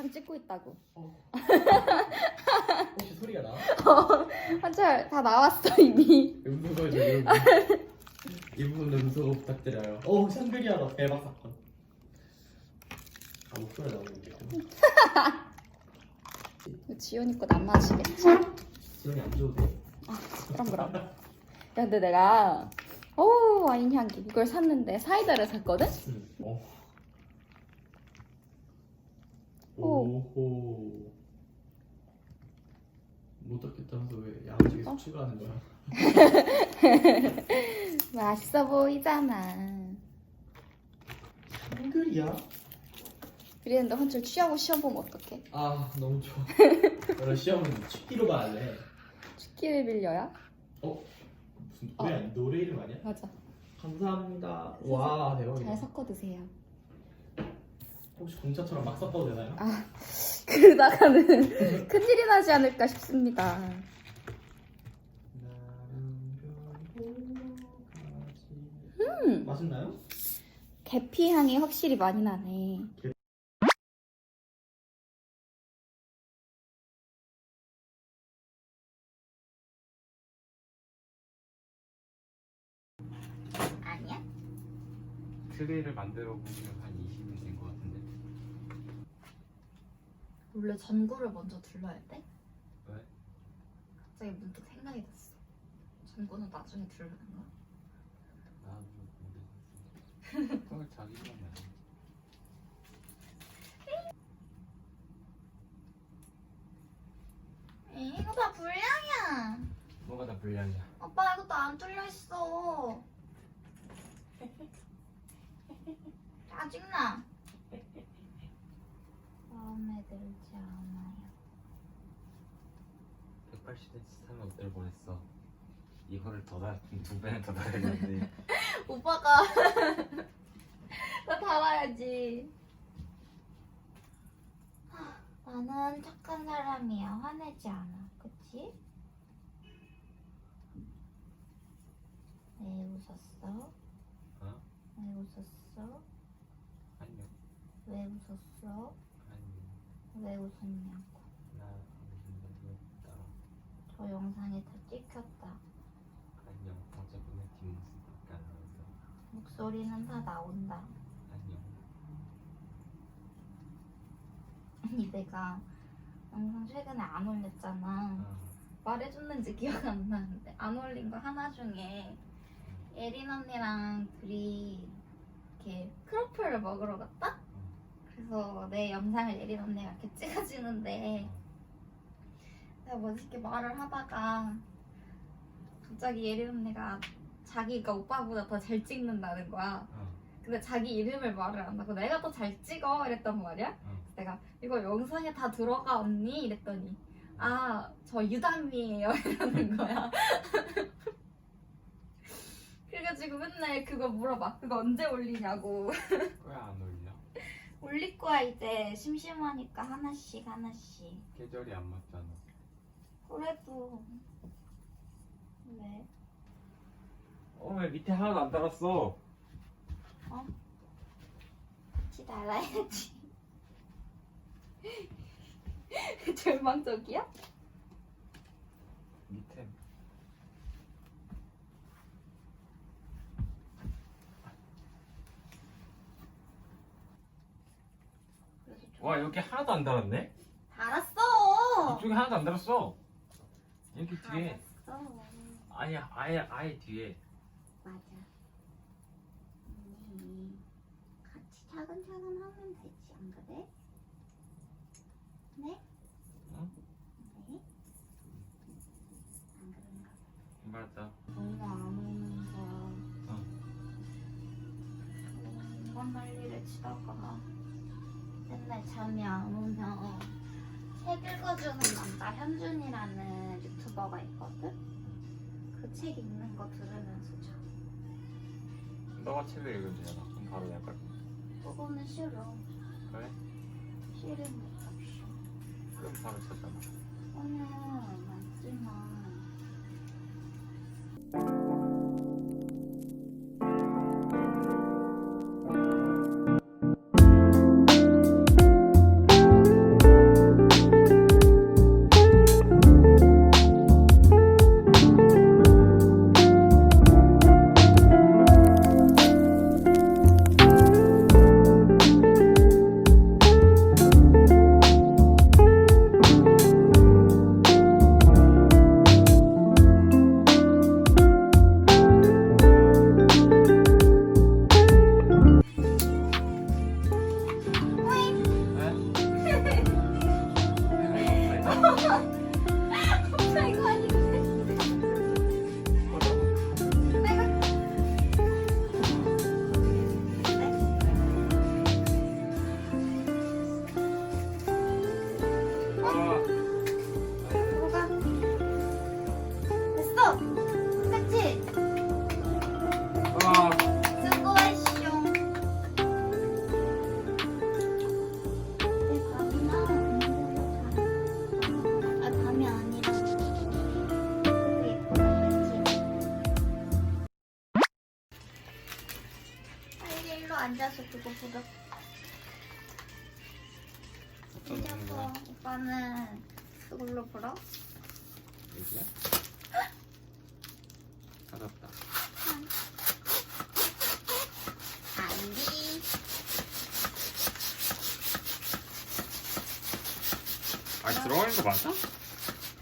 이거 영상 찍고 있다고. 어. 혹시 소리가 나? 환철 다 나왔어 이미. 음소거죠 여러분. 이 부분 음소거 부탁드려요. 오 샹그리아다 대박 사건. 아 목소리 나오는데요. 지연이 거안 마시겠지? 지원이 안 줘도 돼. 그럼 그럼. 야 근데 내가 오 와인 향기 이걸 샀는데 사이다를 샀거든? 응. 어. 오. 오호. 못 듣겠다면서 왜 야무지게 어? 추가하는 거야? 맛있어 보이잖아. 샹그리아? 그랬는데 환철 취하고 시험 보면 어떡해? 아 너무 좋아. 그런 시험은 취기로 봐야돼. 축기를 빌려야? 어? 무슨 노래 아니 노래 이름 아니야? 맞아. 감사합니다. 와잘 대박이다. 섞어 드세요. 혹시 공차처럼 막 섞어도 되나요? 아 그러다가는 큰일이 나지 않을까 싶습니다. 음. 맛있나요? 계피 향이 확실히 많이 나네. 아니야? 트레이를 만들어 보면 한 20일 된 것 같은데 원래 전구를 먼저 둘러야 돼? 왜? 갑자기 문득 생각이 났어. 전구는 나중에 둘르는 거야? 나도 모르겠어 그걸 자기가 말 에이, 이거 다 불량이야. 뭐가 다 불량이야 오빠 이것도 안 뚫려 있어. 짜증나. 들지 않아요. 180cm 사면 어떨 뻔했어 이거를 더 달, 두 배는 더 달았는데 오빠가 나 달아야지. 하, 나는 착한 사람이야. 화내지 않아. 그치? 왜 웃었어? 어? 왜 웃었어? 아니요 왜 웃었어? 왜 웃었냐고. 나 일이 없다 저 영상에 다 찍혔다. 안녕 어제보내 뒷모습밖에 안 나왔어 목소리는 다 나온다. 안녕 아니 내가 영상 최근에 안 올렸잖아. 어. 말해줬는지 기억 안 나는데 안 올린 거 하나 중에 예린 언니랑 둘이 이렇게 크로플을 먹으러 갔다? 그래서 내 영상을 예린 언니가 이렇게 찍어주는데 내가 멋있게 말을 하다가 갑자기 예린 언니가 자기가 오빠보다 더 잘 찍는다는 거야. 어. 근데 자기 이름을 말을 안 하고 내가 더 잘 찍어 이랬단 말이야. 어. 내가 이거 영상에 다 들어가 언니 이랬더니 아 저 유담이에요 이러는 거야. 그래가지고 맨날 그거 물어봐. 그거 언제 올리냐고. 왜안 올려? 올릴 거야 이제 심심하니까 하나씩 하나씩. 계절이 안 맞잖아 그래도 왜? 어 왜 밑에 하나도 안 달았어 같이 달아야지. 절망적이야? 밑에 그래서 좀 와 여기 하나도 안 달았네? 달았어. 이쪽에 하나도 안 달았어 여기 뒤에 달았어. 아니 아예 아예 뒤에 맞아. 언니 같이 차근차근 하면 되지 안 그래? 현준이라는 유튜버가 있거든? 그 책 읽는 거 들으면서 자. 너가 책을 읽으면 되잖아 그럼 바로 깔 그거는 싫어. 그래? 없어. 그럼 바로 쳤잖아 오늘 맞지만 앉아서 그거 보자. 어떤 앉아서? 오빠는 그걸로 불어. 여기야? 닫았다. 안디. 아 들어가는 거 맞아?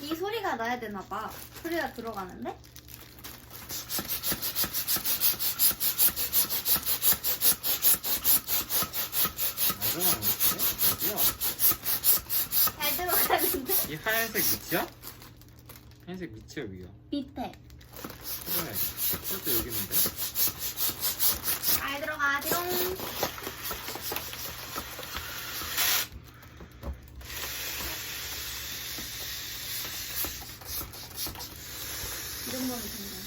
이 소리가 나야 되나 봐. 소리가 들어가는데? 안 들어가는 거지? 어디야? 잘 이 하얀색 밑이야? 하얀색 밑이야 위야? 밑에. 그래. 그것도 여기 있는데? 잘 들어가지롱. 이 정도면 된다.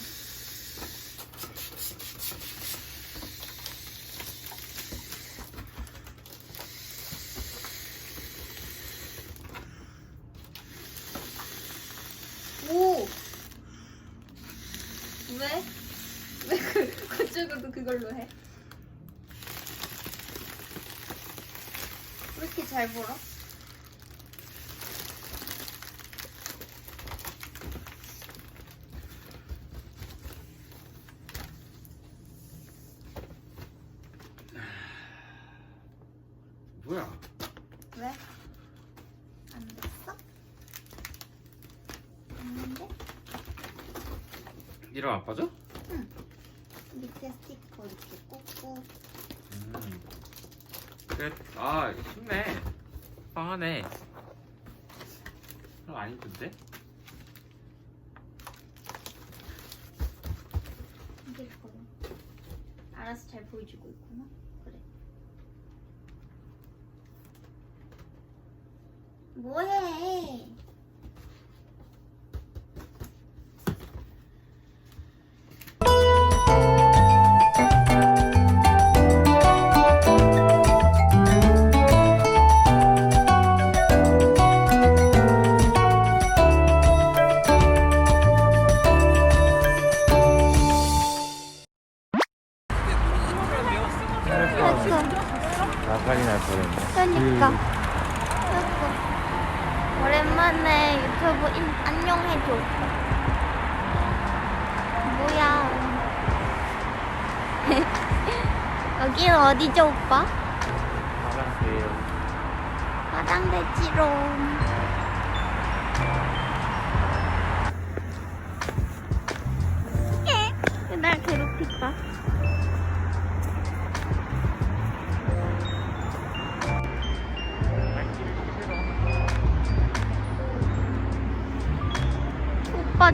오! 왜? 왜 그, 그쪽으로 그 걸로 해? 왜 이렇게 잘 벌어? 뭐야? 왜? 안 됐어? 됐는데? 이름 안 빠져? 밑에 스티커 이렇게 꽂고 음. 그래, 아, 쉽네. 빵하네. 그럼 안 힘든데? 이게 있거든. 알아서 잘 보여주고 있구나. 그래. 뭐해? 그러니까. 그러니까. 오랜만에 유튜브 인, 안녕해줘. 뭐야. 여기는 어디죠, 오빠? 화장실. 화장대지롱.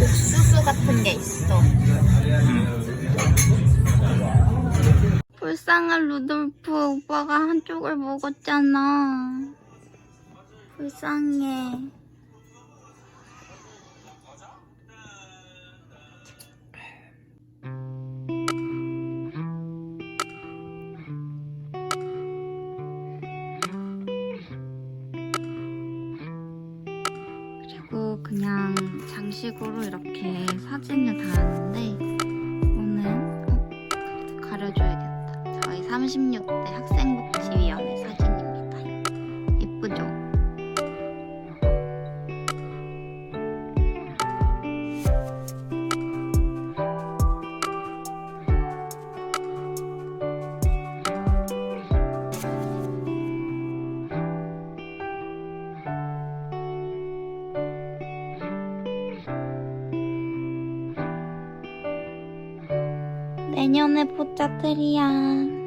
옥수수 같은 게 있어. 불쌍한 루돌프 오빠가 한쪽을 먹었잖아. 불쌍해. 그냥 장식으로 이렇게 사진을 달았는데 오늘 어? 가려줘야겠다. 저희 36대 학생복지위원 내년에 보자 트리야.